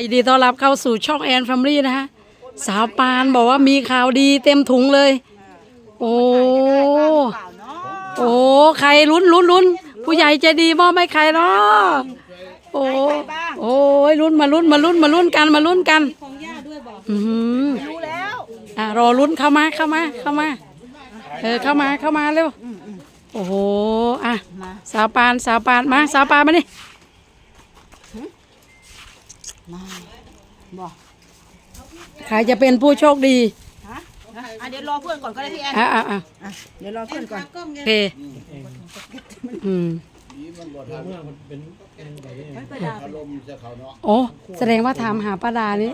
ยินดีต้อนรับเข้าสู่ช่องแอนแฟมิลี่นะฮะสาวปานบอกว่ามีข่าวดีเต็มถุงเลย โอ้โอ้ใครลุ้นลุ้นลุ้นผู้ใหญ่ใจดีมอบให้ใครเนาะโอ้โอ้ยลุ้นมาลุ้นมาลุ้นมาลุ้นกันมาลุ้นกันองย่าด้วยบอกอือรู้แล้วอะรอลุ้นเข้ามาเข้ามาเข้ามาเออเข้ามาเข้ามาเร็วโอ้โหอะสาวปานสาวปานมาสาวปานมานี่ บอกใครจะเป็นผู้โชคดีฮะอะเดี๋ยวรอเพื่อนก่อนก็ได้พี่แอนอะอะอะอะเดี๋ยวรอเพื่อนก่อนโอเคอืมโอ้แสดงว่าถามหาป้าดานี่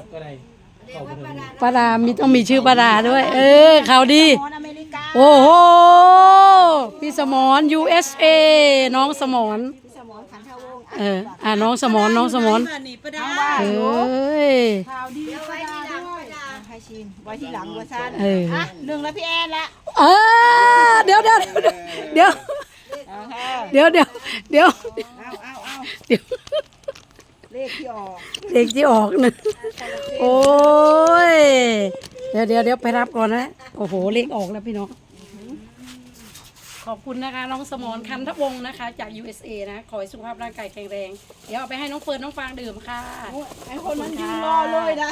ป้าดามีต้องมีชื่อป้าดาด้วย เออข่าวดีมอนอเมริกาโอ้โหพี่สมร USA น้องสมรสมอนขันทาวงศ์ เอออะน้องสมรน้องสมรทั้งบ้านเอ้ย ข่าวดีไว้ที่หลังให้ชินไว้ที่หลังวัวซันเอออะหนึ่งแล้วพี่แอนละเออเดี๋ยวเดี๋ยวเดี๋ยวเอาค่ะเดี๋ยวเดี๋ยวเดี๋ยวเอาเอาเอาเดี๋ยวเลขที่ออกเด็กที่ออกนะโอ้ยเดี๋ยวเดี๋ยวเดี๋ยวไปรับก่อนนะโอ้โหเลขออกแล้วพี่น้อง ขอบคุณนะคะน้องสมรคันทวงศ์นะคะ จาก USA นะ ขอให้สุขภาพร่างกายแข็งแรง เดี๋ยวเอาไปให้น้องเฟิร์นน้องฟางดื่มค่ะไอ้คนนั้นยืนรอเลยนะ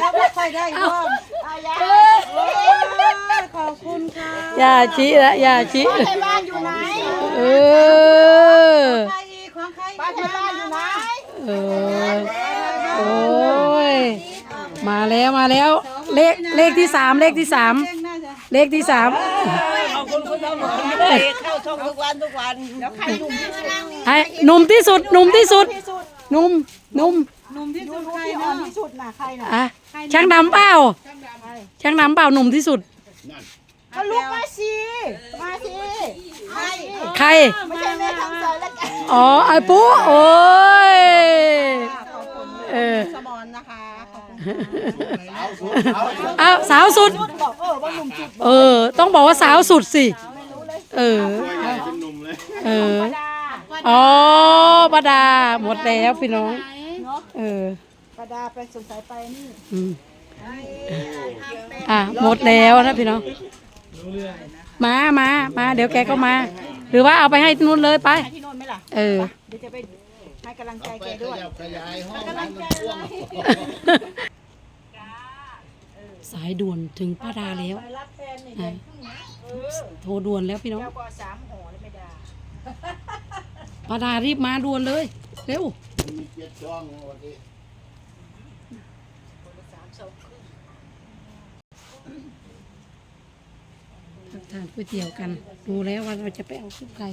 แล้วไม่ค่อยได้ร่วมอายาขอบคุณค่ะอย่าชี้ละอย่าชี้ป้าไทยบ้านอยู่ไหนเออใครอีกของใครป้าไทยบ้านอยู่ไหนเออโอ้ยมาแล้วมาแล้ว เลขเลขที่สามเลขที่สามเลขที่สามขอบคุณคุณตำรวจเข้าช่องทุกวันทุกวันแล้วใครหนุ่มที่สุดให้หนุ่มที่สุดหนุ่มที่สุดหนุ่มหนุ่มหนุ่มที่สุดใครอ่อนที่สุดน่ะใครน่ะอะช่างดำเปล่าช่างดำเปล่าหนุ่มที่สุดก็ลุกมาสิมาสิใครใครไม่ใช่แม่ทำสายแล้วกันอ๋อไอ้ปุ๊โอ้ยขอบคุณเออสมอนนะคะขอบคุณอ้าวสาวสุดบอกเออว่าหนุ่มจุด เออต้องบอกว่าสาวสุดสิเออเออดาอ๋อปาดา หมดแล้วพี่น้อง เออประดาไปสงสัยไปนี่อืมอะหมดแล้วนะพี่น้อง มามามา เดี๋ยวแกก็มา หรือว่าเอาไปให้นู่นเลยไปให้ที่โน่นไหมล่ะ เออ เดี๋ยวจะไปให้กำลังใจแกด้วย ขยายห้องกำลังใจเลย สายด่วนถึงป้าดาแล้วไปรับแฟนนี่อะโทรด่วนแล้วพี่น้องแล้วก็สามห่อเลยไม่ได้ป้าดารีบมาด่วนเลย เร็วมีเจ็ดช่องวันนี้ทานก๋วยเตี๋ยวกัน ดูแล้วว่าเราจะไปเอาซุปไก่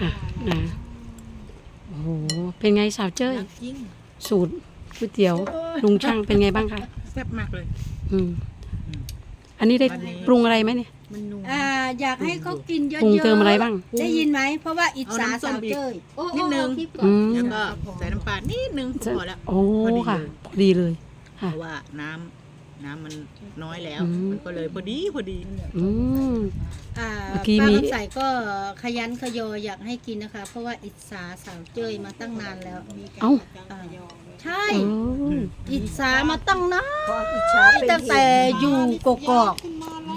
อะนะโอ้โห เป็นไงสาวเจ้ยจริงสูตรก๋วยเตี๋ยวลุงช่างเป็นไงบ้างคะ แซ่บมากเลย อืมอันนี้ได้ปรุงอะไรไหมเนี่ย มันนัว อ่าอยากให้เขากินเยอะปรุงๆเติมอะไรบ้าง ได้ยินไหม เพราะว่าอิจฉาเอาน้ำส้สามวอีก เจ้ยโอ้นิดนึง โอ้คลิปก่ออืนมแล้วก็ใส่น้ำปลานิดนึงพอแล้ว โอ้พอดีค่ะเลยพอดีเลย เพค่ะราะว่าน้ำน้ำมันน้อยแล้ว อืม มันก็เลยพอดีพอดี อืม อ่าเมื่อกี้ป้ามี คำใสก็ขยันขยออยากให้กินนะคะ เพราะว่าอิจฉาสาวเจ้ยมาตั้งนานแล้ว เอ้า อ่าใช่โอ้ย อิจฉามาตั้งนานอิจฉาเป็นตั้งแต่อยู่กกอก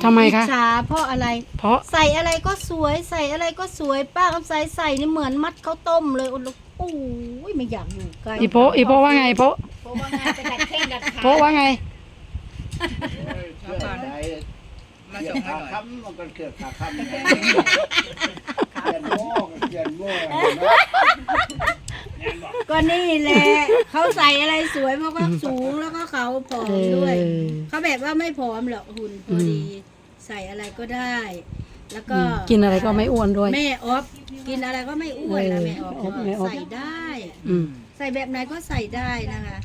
ทำไมอิจคะ ฉาเพราะอะไร เพราะใส่อะไรก็สวยใส่อะไรก็สวยป้าคำใสใส่นี่เหมือนมัดข้าวต้มเลยโอ้โหโอ้ยไม่อยากอยู่ใกล้อีโพอีโพว่าไงอีโพเพราะว่างานจะกัดแข้งกัดขาโพว่าไง เชื่อใจเกี่ยวขาค้ำมันก็เกี่ยวขาค้ำเขียนโม่เขียนโม่ ก็นี่แหละเขาใส่อะไรสวยเพราะเขาสูงแล้วก็เขาผอมด้วย เออ เขาแบบว่าไม่ผอมหรอกหุ่นพอดี ใส่อะไรก็ได้ แล้วก็กินอะไรก็ไม่อ้วนด้วย แม่ออฟกินอะไรก็ไม่อ้วนนะเออแม่ออฟออฟแม่ออฟ ใส่ได้ อืม ใส่แบบไหนก็ใส่ได้นะคะ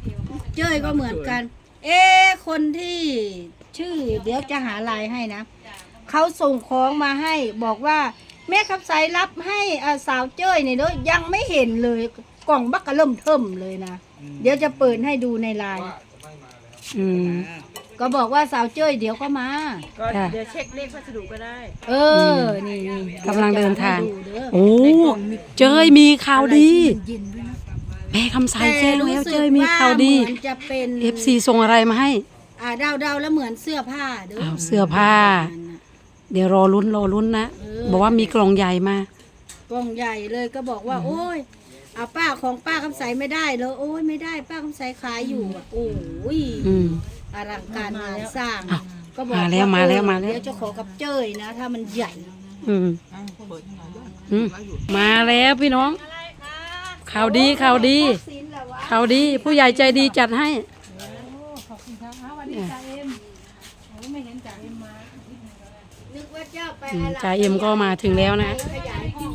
เจ้ยก็เหมือนกัน เอ๊ะคนที่ชื่อ เดี๋ยวจะหาลายให้นะ เขาส่งของมาให้บอกว่า แม่ขับสายรับให้อ่าสาวเจ้ยเนี่ยเด้อยังไม่เห็นเลย กล่องบักกะเริ่มเทิมเลยนะ เดี๋ยวจะเปิดให้ดูในไลน์อืม ก็บอกว่าสาวเจ้ยเดี๋ยวก็มา ก็ค่ะ เดี๋ยวเช็คเลขพัสดุก็ได้ เออ นี่นี่กำลังเดินทาง ดี๋ยวจะให้ดูเด้อโอ้เจยมีข่าวดี เย็นด้วยนะแม่คำใสแต่แจ้งรู้แล้วสึเจ้กยมีว่าข่าวดีเหมือนจะเป็น FC ส่งอะไรมาให้ อ่าเดาเดาๆแล้วเหมือนเสื้อผ้าเด้ออ้าวเสื้อผ้า เดี๋ยวรอลุ้นรอลุ้นนะ บอกว่ามีกล่องใหญ่มา กล่องใหญ่เลยก็บอกว่า โอ้ย เอาป้าของป้าคำใสไม่ได้เลยโอ้ยไม่ได้ป้าคำใสขายอยู่อะโอ้ยอืม อลังการงานสร้างอ้าวก็บอกมาแล้วามาแล้วเออมาแล้ว เดี๋ยวจะขอกับเจ้ยนะ ถ้ามันใหญ่อืมเปิดให้หน่อยด้วยอืมมาแล้วพี่น้อง ข่าวดีข่าวดีข่าวดี ผู้ใหญ่ใจดีจัดให้ นึกว่าเจ้าไปอืมอะไรจ่าเอ็มก็มาถึงแล้วนะ ขยายห้อง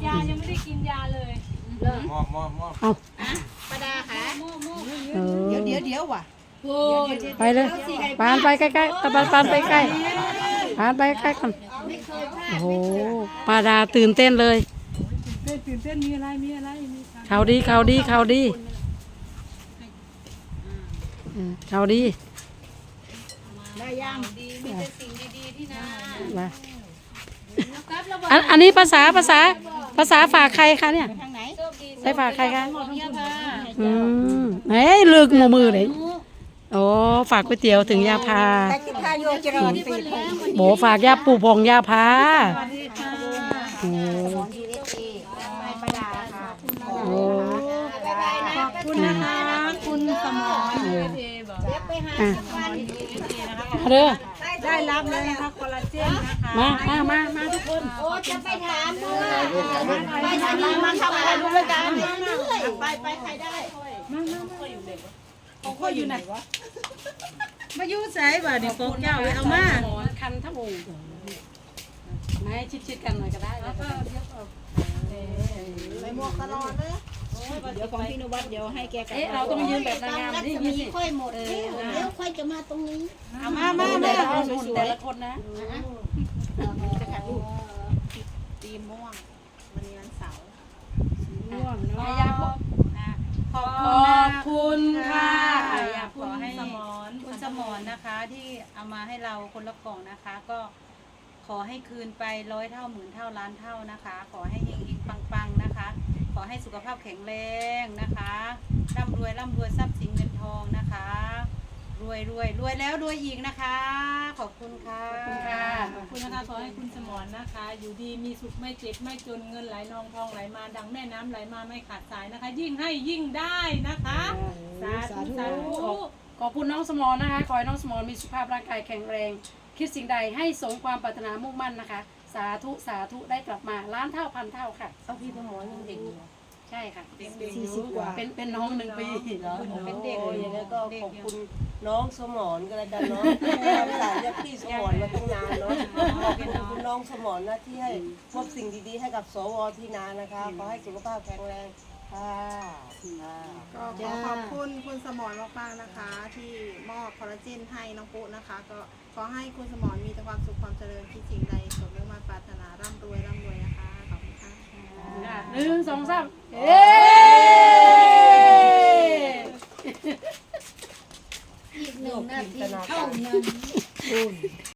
เอาประดาค่ะเออเดี๋ยวเดี๋ยวเดี๋ยวว่ะโอ้ยไปเลยปานไปใกล้ๆตะปานปานไปใกล้ปานไปใกล้ก่อนไม่เคยพลาดโอ้โหปาดาตื่นเต้นเลยตื่นเต้นมีอะไรมีอะไรมีข่าวดีข่าวดีข่าวดีเออข่าวดีได้ยังมาอันอันนี้ภาษาภาษาภาษาฝากใครคะเนี่ยทาง ไหนใส่ฝากใครคะอืมเฮ้ยลึกหมูมือเลยโอ้ฝากก๋วยเตี๋ยวถึงยาพาแต่กินข้าวโยเจริญตีโบฝากยาปู่พงยาพาโอ้ไปประดาค่ะโอ้บ๊ายบายนะขอบคุณนะคะคุณสมรเดี๋ยวไปหาสักวันมาเด้อ ได้รับเลยนะคะคอลลาเจนนะคะมามามามาทุกคนโอ้จะไปถามด้วยไปสนีมาทำอะไรดูด้วยกันไปไปใครได้ของข้ออยู่ไหนวะมาอยู่ใส่บ่าดิโฟกเจ้าเอามาหมอนคันทั้งวงมาให้ชิดๆกันหน่อยก็ได้แล้วก็ใส่หมวกตลอดเลย เดี๋ยวของพี่นวัดเดี๋ยวให้แกกันเอ๊ะเราต้องยืนแบบนางงามรันี่ศยืมีนสิค่อยหมดเดี๋ยวค่อยจะมาตรงนี้เอามามาแต่มาละคนแต่ละคนนะตีม่วงวันนี้วันเสาร์มายาพขอบขอบคุณค่ะอยากขอให้สมรคุณสมรนะคะ ที่เอามาให้เราคนละกล่องนะคะ ก็ขอให้คืนไปร้อยเท่าหมื่นเท่าล้านเท่านะคะ ขอให้เฮงๆปังๆนะคะ ขอให้สุขภาพแข็งแรงนะคะร่ำรวยร่ำรวยทรัพย์สินเงินทองนะคะ รวยรวยรวยแล้วรวยอีกนะคะ ขอบคุณค่ะ ขอบคุณค่ะขอบคุณนะคะขอให้คุณสมรนะคะ อยู่ดีมีสุขไม่เจ็บไม่จนเงินไหลนองทองไหลมา ดังแม่น้ำไหลมาไม่ขาดสายนะคะ ยิ่งให้ยิ่งได้นะคะ สาธุสาธุ ขอบคุณน้องสมอนะคะ ขอให้น้องสมอมีสุขภาพร่างกายแข็งแรง คิดสิ่งใดให้สมความปรารถนามุ่งมั่นนะคะ สาธุสาธุได้กลับมาล้านเท่าพันเท่าค่ะ เอาพี่สมรยังเด็กอยู่ ใช่ค่ะสี่สิบกว่า เป็นเป็นน้องหนึ่งปีเหรอเป็นเด็กโอ้ยเลอย่างยนั้นก็ขอบคุณน้องสมรก็แล้วกันเนาะทำสารเรียกพี่สมรมาตั้งนานเนาะขอบคุณน้องสมรนะที่ให้มอบสิ่งดีๆให้กับสวที่นานะคะขอให้สุขภาพแข็งแรง ค่ะค่ะก็ขอขอบคุณคุณสมรมากๆนะคะ ที่มอบคอลลาเจนให้น้องปุ๊นะคะ ก็ขอให้คุณสมรมีแต่ความสุขความเจริญที่สิ่งใดสมมุ่งมา่ปรารถนาร่ำรวยร่ำรวยนะคะขอบคุณค่ะหนึ่งสองสามเอ๊อีกหนึ่งนาทีเท่านั้น